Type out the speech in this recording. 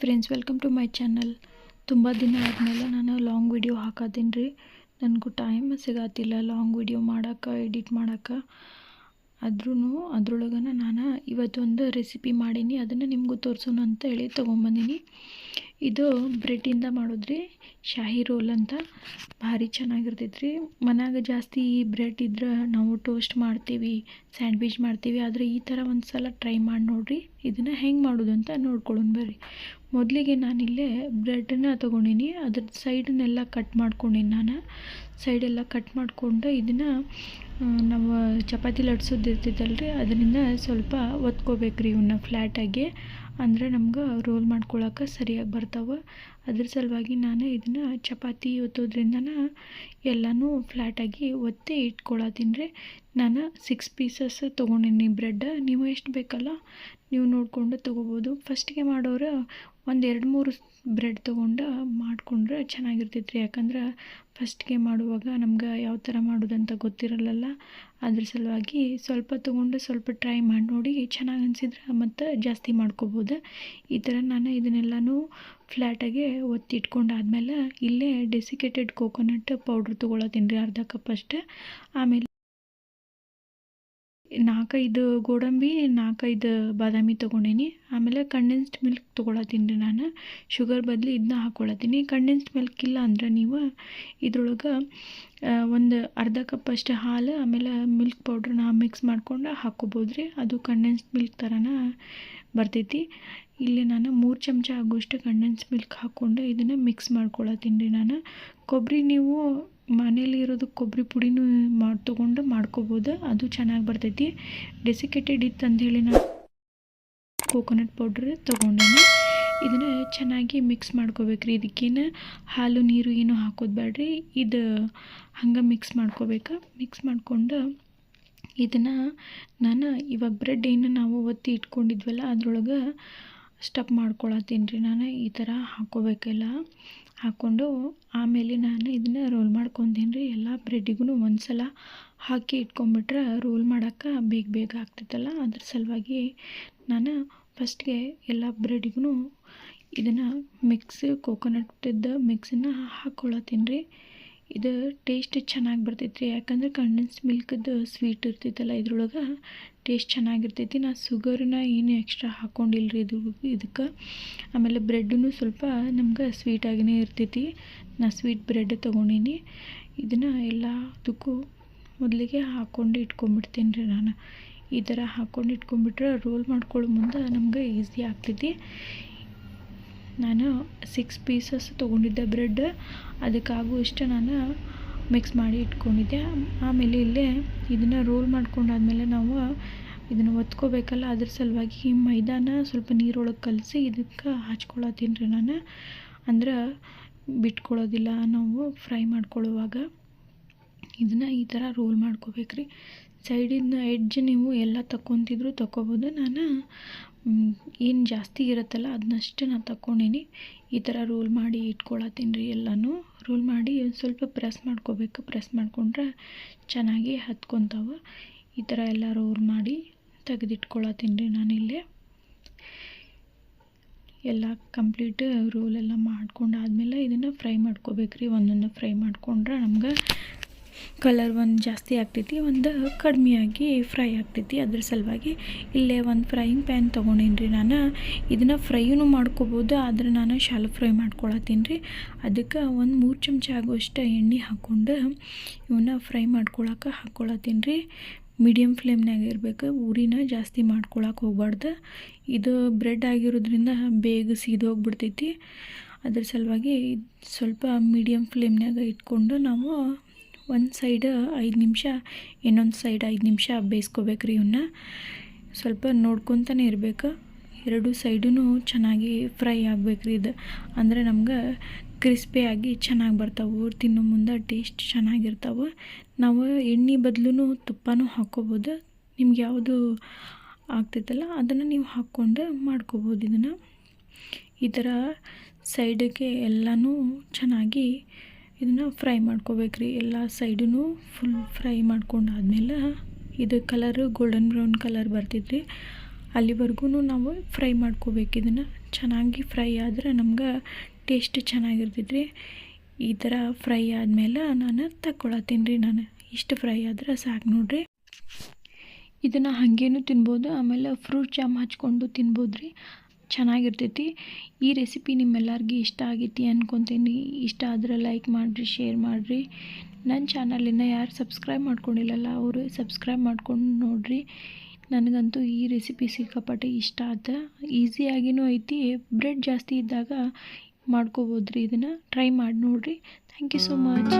Friends welcome to my channel ತುಂಬ ದಿನ ಆದಮೇಲೆ ನಾನು ಲಾಂಗ್ ವಿಡಿಯೋ ಹಾಕೋದೀನಿ ರೀ ನನಗೂ ಟೈಮ್ ಸಿಗತ್ತಿಲ್ಲ ಲಾಂಗ್ ವಿಡಿಯೋ ಮಾಡೋಕೆ ಎಡಿಟ್ ಮಾಡೋಕೆ. ಆದ್ರೂ ಅದ್ರೊಳಗನ ನಾನು ಇವತ್ತೊಂದು ರೆಸಿಪಿ ಮಾಡೀನಿ, ಅದನ್ನು ನಿಮಗೂ ತೋರಿಸೋಣ ಅಂತ ಹೇಳಿ ತೊಗೊಂಬಂದೀನಿ. ಇದು ಬ್ರೆಡ್ಡಿಂದ ಮಾಡೋದ್ರಿ, ಶಾಹಿ ರೋಲ್ ಅಂತ. ಭಾರಿ ಚೆನ್ನಾಗಿರ್ತೈತೆ ರೀ ಮನ್ಯಾಗ ಜಾಸ್ತಿ ಈ ಬ್ರೆಡ್ ಇದ್ರೆ ನಾವು ಟೋಸ್ಟ್ ಮಾಡ್ತೀವಿ ಸ್ಯಾಂಡ್ವಿಚ್ ಮಾಡ್ತೀವಿ, ಆದರೆ ಈ ಥರ ಒಂದು ಸಲ ಟ್ರೈ ಮಾಡಿ ನೋಡಿರಿ, ಇದನ್ನು ಹೆಂಗೆ ಮಾಡೋದು ಅಂತ ನೋಡ್ಕೊಳ್ಳೋಣ ಬರ್ರಿ. ಮೊದಲಿಗೆ ನಾನಿಲ್ಲೇ ಬ್ರೆಡ್ಡನ್ನ ತೊಗೊಂಡಿನಿ. ಅದ್ರ ಸೈಡನ್ನೆಲ್ಲ ಕಟ್ ಮಾಡ್ಕೊಂಡಿನಿ ನಾನು. ಸೈಡೆಲ್ಲ ಕಟ್ ಮಾಡಿಕೊಂಡು ಇದನ್ನು ನಾವು ಚಪಾತಿ ಲಟ್ಸೋದು ಇರ್ತೈತಲ್ಲ ರೀ ಅದರಿಂದ ಸ್ವಲ್ಪ ಒತ್ಕೋಬೇಕು ರೀ ಇವನ್ನ ಫ್ಲ್ಯಾಟಾಗಿ ಅಂದರೆ ನಮ್ಗೆ ರೋಲ್ ಮಾಡ್ಕೊಳಕ್ಕೆ ಸರಿಯಾಗಿ ಬರ್ತಾವೆ. ಅದ್ರ ಸಲುವಾಗಿ ನಾನು ಇದನ್ನು ಚಪಾತಿ ಒತ್ತೋದ್ರಿಂದನ ಎಲ್ಲನೂ ಫ್ಲ್ಯಾಟಾಗಿ ಒತ್ತಿ ಇಟ್ಕೊಳತ್ತೀನಿ ರೀ ನಾನು ಸಿಕ್ಸ್ ಪೀಸಸ್ ತೊಗೊಂಡಿನಿ ಬ್ರೆಡ್ ನೀವು ಎಷ್ಟು ಬೇಕಲ್ಲ, ನೀವು ನೋಡಿಕೊಂಡು ತೊಗೋಬೋದು. ಫಸ್ಟಿಗೆ ಮಾಡೋರು ಒಂದು ಎರಡು ಮೂರು ಬ್ರೆಡ್ ತೊಗೊಂಡು ಮಾಡಿಕೊಂಡ್ರೆ ಚೆನ್ನಾಗಿರ್ತೈತೆ ರೀ. ಯಾಕಂದ್ರೆ ಫಸ್ಟ್ಗೆ ಮಾಡುವಾಗ ನಮ್ಗೆ ಯಾವ ಥರ ಮಾಡೋದಂತ ಗೊತ್ತಿರಲ್ಲಲ್ಲ ಅದ್ರ ಸಲುವಾಗಿ ಸ್ವಲ್ಪ ತೊಗೊಂಡು ಸ್ವಲ್ಪ ಟ್ರೈ ಮಾಡಿ ನೋಡಿ ಚೆನ್ನಾಗಿ ಅನಿಸಿದ್ರೆ ಮತ್ತು ಜಾಸ್ತಿ ಮಾಡ್ಕೋಬೋದು. ಈ ಥರ ನಾನು ಇದನ್ನೆಲ್ಲನೂ ಫ್ಲ್ಯಾಟಾಗೆ ಒತ್ತಿ ಇಟ್ಕೊಂಡಾದ್ಮೇಲೆ ಇಲ್ಲೇ ಡೆಸಿಕೇಟೆಡ್ ಕೋಕೋನಟ್ ಪೌಡ್ರ್ ತೊಗೊಳತ್ತೀನಿ ರೀ, ಅರ್ಧ ಕಪ್ ಅಷ್ಟೇ. ಆಮೇಲೆ ನಾಲ್ಕೈದು ಗೋಡಂಬಿ ನಾಲ್ಕೈದು ಬಾದಾಮಿ ತೊಗೊಂಡೀನಿ. ಆಮೇಲೆ ಕಂಡೆನ್ಸ್ಡ್ ಮಿಲ್ಕ್ ತೊಗೊಳತ್ತೀನಿ ರೀ ನಾನು. ಶುಗರ್ ಬದಲು ಇದನ್ನ ಹಾಕ್ಕೊಳತ್ತೀನಿ ಕಂಡೆನ್ಸ್ಡ್ ಮಿಲ್ಕ್ ಇಲ್ಲ ಅಂದ್ರೆ ನೀವು ಇದ್ರೊಳಗೆ ಒಂದು ಅರ್ಧ ಕಪ್ ಅಷ್ಟು ಹಾಲು, ಆಮೇಲೆ ಮಿಲ್ಕ್ ಪೌಡ್ರನ್ನ ಮಿಕ್ಸ್ ಮಾಡ್ಕೊಂಡು ಹಾಕ್ಕೋಬೋದು ರೀ. ಅದು ಕಂಡೆನ್ಸ್ಡ್ ಮಿಲ್ಕ್ ಥರನ ಬರ್ತೈತಿ. ಇಲ್ಲಿ ನಾನು ಮೂರು ಚಮಚ ಆಗುವಷ್ಟು ಕಂಡೆನ್ಸ್ ಮಿಲ್ಕ್ ಹಾಕ್ಕೊಂಡು ಇದನ್ನು ಮಿಕ್ಸ್ ಮಾಡ್ಕೊಳತ್ತೀನಿ ರೀ ನಾನು. ಕೊಬ್ಬರಿ ನೀವು ಮನೇಲಿ ಇರೋದು ಕೊಬ್ಬರಿ ಪುಡಿನೂ ಮಾಡಿ, ತೊಗೊಂಡು ಮಾಡ್ಕೋಬೋದು. ಅದು ಚೆನ್ನಾಗಿ ಬರ್ತೈತಿ. ಡೆಸಿಕೇಟೆಡ್ ಇತ್ತು ಅಂದೇಳಿ ನಾನು ಕೋಕೋನಟ್ ಪೌಡ್ರ್ ತೊಗೊಂಡೇನೆ. ಇದನ್ನು ಚೆನ್ನಾಗಿ ಮಿಕ್ಸ್ ಮಾಡ್ಕೋಬೇಕ್ರಿ. ಇದಕ್ಕೇನು ಹಾಲು, ನೀರು ಏನು ಹಾಕೋದು ಬೇಡ್ರಿ ಇದು ಹಂಗೆ ಮಿಕ್ಸ್ ಮಾಡ್ಕೋಬೇಕು. ಮಿಕ್ಸ್ ಮಾಡಿಕೊಂಡು ಇದನ್ನು ನಾನು ಇವಾಗ ಬ್ರೆಡ್ ಏನು ನಾವು ಒತ್ತಿ ಇಟ್ಕೊಂಡಿದ್ವಲ್ಲ ಅದ್ರೊಳಗೆ ಸ್ಟಪ್ ಮಾಡ್ಕೊಳತ್ತೀನಿ ರೀ. ನಾನು ಈ ಥರ ಹಾಕ್ಕೋಬೇಕೆಲ್ಲ ಹಾಕ್ಕೊಂಡು ಆಮೇಲೆ ನಾನು ಇದನ್ನು ರೋಲ್ ಮಾಡ್ಕೊತೀನಿ ರೀ. ಎಲ್ಲ ಬ್ರೆಡ್ಡಿಗೂ ಒಂದು ಸಲ ಹಾಕಿ ಇಟ್ಕೊಂಡ್ಬಿಟ್ರೆ ರೋಲ್ ಮಾಡೋಕ್ಕೆ ಬೇಗ ಬೇಗ ಆಗ್ತೈತಲ್ಲ. ಅದ್ರ ಸಲುವಾಗಿ ನಾನು ಫಸ್ಟ್ಗೆ ಎಲ್ಲ ಬ್ರೆಡ್ಡಿಗೂ ಇದನ್ನು ಮಿಕ್ಸ್ ಕೋಕೋನಟ್ಟಿದ್ದ ಮಿಕ್ಸನ್ನು ಹಾಕ್ಕೊಳತ್ತೀನಿ ರೀ. ಇದು ಟೇಸ್ಟ್ ಚೆನ್ನಾಗಿ ಬರ್ತೈತೆ ರೀ ಯಾಕಂದ್ರೆ ಕಂಡೆನ್ಸ್ ಮಿಲ್ಕದ್ದು ಸ್ವೀಟ್ ಇರ್ತೈತಲ್ಲ ಇದ್ರೊಳಗೆ ಟೇಸ್ಟ್ ಚೆನ್ನಾಗಿರ್ತೈತಿ ನಾ ಸುಗರ್ನ ಏನು ಎಕ್ಸ್ಟ್ರಾ ಹಾಕ್ಕೊಂಡಿಲ್ಲ ಇದು, ಇದಕ್ಕೆ. ಆಮೇಲೆ ಬ್ರೆಡ್ಡೂ ಸ್ವಲ್ಪ ನಮ್ಗೆ ಸ್ವೀಟಾಗಿಯೇ ಇರ್ತೈತಿ ನಾ ಸ್ವೀಟ್ ಬ್ರೆಡ್ ತೊಗೊಂಡೀನಿ. ಇದನ್ನು ಎಲ್ಲದಕ್ಕೂ ಮೊದಲಿಗೆ ಹಾಕ್ಕೊಂಡು ಇಟ್ಕೊಂಡ್ಬಿಡ್ತೀನಿ ರೀ ನಾನು. ಈ ಥರ ಹಾಕ್ಕೊಂಡು ಇಟ್ಕೊಂಡ್ಬಿಟ್ರೆ ರೋಲ್ ಮಾಡ್ಕೊಳ್ಳೋ ಮುಂದೆ ನಮ್ಗೆ ಈಸಿ ಆಗ್ತೈತಿ ನಾನು ಸಿಕ್ಸ್ ಪೀಸಸ್ ತೊಗೊಂಡಿದ್ದೆ ಬ್ರೆಡ್ ಅದಕ್ಕಾಗುವಷ್ಟು ನಾನು ಮಿಕ್ಸ್ ಮಾಡಿ ಇಟ್ಕೊಂಡಿದ್ದೆ. ಆಮೇಲೆ ಇಲ್ಲೇ ಇದನ್ನು ರೋಲ್ ಮಾಡ್ಕೊಂಡಾದ್ಮೇಲೆ ನಾವು ಇದನ್ನು ಒತ್ಕೋಬೇಕಲ್ಲ, ಅದ್ರ ಸಲುವಾಗಿ ಮೈದಾನ ಸ್ವಲ್ಪ ನೀರೊಳಗೆ ಕಲಸಿ ಇದಕ್ಕೆ ಹಚ್ಕೊಳತ್ತೀನಿ ರೀ ನಾನು. ಅಂದ್ರೆ ಬಿಟ್ಕೊಳ್ಳೋದಿಲ್ಲ ನಾವು ಫ್ರೈ ಮಾಡ್ಕೊಳ್ಳುವಾಗ ಇದನ್ನು ಈ ಥರ ರೋಲ್ ಮಾಡ್ಕೋಬೇಕು ರೀ ಸೈಡಿಂದ ಎಡ್ಜ್ ನೀವು ಎಲ್ಲ ತಗೊತಿದ್ರು ತಗೊಬೋದು ನಾನು ಏನು ಜಾಸ್ತಿ ಇರುತ್ತಲ್ಲ ಅದನ್ನಷ್ಟು ನಾನು ತಗೊಂಡೀನಿ ಈ ಥರ ರೋಲ್ ಮಾಡಿ ಇಟ್ಕೊಳತ್ತೀನಿ ರೀ ಎಲ್ಲನೂ. ರೋಲ್ ಮಾಡಿ ಒಂದು ಸ್ವಲ್ಪ ಪ್ರೆಸ್ ಮಾಡ್ಕೋಬೇಕು. ಪ್ರೆಸ್ ಮಾಡಿಕೊಂಡ್ರೆ ಚೆನ್ನಾಗಿ ಹತ್ಕೊತಾವೆ. ಈ ಥರ ಎಲ್ಲ ರೋಲ್ ಮಾಡಿ ತೆಗೆದಿಟ್ಕೊಳತ್ತೀನಿ ರೀ ನಾನಿಲ್ಲೇ ಎಲ್ಲ ಕಂಪ್ಲೀಟ್ ರೂಲೆಲ್ಲ ಮಾಡ್ಕೊಂಡು ಆದಮೇಲೆ ಇದನ್ನು ಫ್ರೈ ಮಾಡ್ಕೋಬೇಕು ರೀ ಒಂದೊಂದು ಫ್ರೈ ಮಾಡ್ಕೊಂಡ್ರೆ ನಮ್ಗೆ ಕಲರ್ ಒಂದು ಜಾಸ್ತಿ ಆಗ್ತೈತಿ, ಒಂದು ಕಡಿಮೆಯಾಗಿ ಫ್ರೈ ಆಗ್ತೈತಿ. ಅದ್ರ ಸಲುವಾಗಿ ಇಲ್ಲೇ ಒಂದು ಫ್ರೈಯಿಂಗ್ ಪ್ಯಾನ್ ತೊಗೊಂಡೀನಿ ರೀ ನಾನು. ಇದನ್ನು ಫ್ರೈನೂ ಮಾಡ್ಕೋಬೋದು, ಆದರೆ ನಾನು ಶಾಲೋ ಫ್ರೈ ಮಾಡ್ಕೊಳತ್ತೀನಿ ರೀ ಅದಕ್ಕೆ ಒಂದು ಮೂರು ಚಮಚ ಆಗುವಷ್ಟು ಎಣ್ಣೆ ಹಾಕ್ಕೊಂಡು ಇವನ್ನ ಫ್ರೈ ಮಾಡ್ಕೊಳಕ್ಕೆ ಹಾಕ್ಕೊಳತ್ತೀನಿ ರೀ ಮೀಡಿಯಮ್ ಫ್ಲೇಮ್ನಾಗ ಇರಬೇಕು ಉರಿನ ಜಾಸ್ತಿ ಮಾಡ್ಕೊಳಕ್ಕೆ ಹೋಗ್ಬಾರ್ದು. ಇದು ಬ್ರೆಡ್ ಆಗಿರೋದ್ರಿಂದ ಬೇಗ ಸೀದೋಗ್ಬಿಡ್ತೈತಿ ಅದ್ರ ಸಲುವಾಗಿ ಸ್ವಲ್ಪ ಮೀಡಿಯಮ್ ಫ್ಲೇಮ್ನಾಗ ಇಟ್ಕೊಂಡು ನಾವು ಒಂದು ಸೈಡ್ ಐದು ನಿಮಿಷ, ಇನ್ನೊಂದು ಸೈಡ್ ಐದು ನಿಮಿಷ ಬೇಯಿಸ್ಕೋಬೇಕು ರೀ ಇವನ್ನ ಸ್ವಲ್ಪ ನೋಡ್ಕೊತಾನೆ ಇರಬೇಕು. ಎರಡು ಸೈಡೂ ಚೆನ್ನಾಗಿ ಫ್ರೈ ಆಗಬೇಕು ರೀ ಇದು. ಅಂದರೆ ನಮ್ಗೆ ಕ್ರಿಸ್ಪಿಯಾಗಿ ಚೆನ್ನಾಗಿ ಬರ್ತಾವೆ. ತಿನ್ನೋ ಮುಂದೆ ಟೇಸ್ಟ್ ಚೆನ್ನಾಗಿರ್ತಾವೆ. ನಾವು ಎಣ್ಣೆ ಬದಲು ತುಪ್ಪನೂ ಹಾಕ್ಕೋಬೋದು ನಿಮ್ಗೆ ಯಾವುದು ಆಗ್ತೈತಲ್ಲ ಅದನ್ನು ನೀವು ಹಾಕ್ಕೊಂಡು ಮಾಡ್ಕೋಬೋದು ಇದನ್ನು. ಈ ಥರ ಸೈಡಿಗೆ ಎಲ್ಲನೂ ಚೆನ್ನಾಗಿ ಇದನ್ನು ಫ್ರೈ ಮಾಡ್ಕೋಬೇಕು ರೀ ಎಲ್ಲ ಸೈಡೂ ಫುಲ್ ಫ್ರೈ ಮಾಡ್ಕೊಂಡಾದ್ಮೇಲೆ ಇದು ಕಲರು ಗೋಲ್ಡನ್ ಬ್ರೌನ್ ಕಲರ್ ಬರ್ತಿದ್ರಿ ಅಲ್ಲಿವರೆಗೂ ನಾವು ಫ್ರೈ ಮಾಡ್ಕೋಬೇಕು. ಇದನ್ನು ಚೆನ್ನಾಗಿ ಫ್ರೈ ಆದ್ರೆ ನಮ್ಗೆ ಟೇಸ್ಟ್ ಚೆನ್ನಾಗಿರ್ತೈತೆ ರೀ ಈ ಥರ ಫ್ರೈ ಆದಮೇಲೆ ನಾನು ತಗೊಳತ್ತೀನಿ ರೀ ನಾನು. ಇಷ್ಟು ಫ್ರೈ ಆದ್ರೆ ಸಾಕು ನೋಡಿರಿ. ಇದನ್ನು ಹಾಗೇನು ತಿನ್ಬೋದು, ಆಮೇಲೆ ಫ್ರೂಟ್ ಜಾಮ್ ಹಚ್ಕೊಂಡು ತಿನ್ಬೋದು ರೀ ಚೆನ್ನಾಗಿರ್ತೈತಿ. ಈ ರೆಸಿಪಿ ನಿಮ್ಮೆಲ್ಲರಿಗೂ ಇಷ್ಟ ಆಗೈತಿ ಅಂದ್ಕೊತೀನಿ ಇಷ್ಟ ಆದರೆ ಲೈಕ್ ಮಾಡಿರಿ ಶೇರ್ ಮಾಡಿರಿ. ನನ್ನ ಚಾನಲಿನ ಯಾರು ಸಬ್ಸ್ಕ್ರೈಬ್ ಮಾಡ್ಕೊಂಡಿಲ್ಲಲ್ಲ, ಅವರು ಸಬ್ಸ್ಕ್ರೈಬ್ ಮಾಡ್ಕೊಂಡು ನೋಡಿರಿ. ನನಗಂತೂ ಈ ರೆಸಿಪಿ ಸಿಕ್ಕಾಪಟ್ಟೆ ಇಷ್ಟ ಆತ. ಈಸಿಯಾಗಿನೂ ಐತಿ ಬ್ರೆಡ್ ಜಾಸ್ತಿ ಇದ್ದಾಗ ಮಾಡ್ಕೋಬೋದು ರೀ ಇದನ್ನು. ಟ್ರೈ ಮಾಡಿ ನೋಡಿರಿ. Thank you so much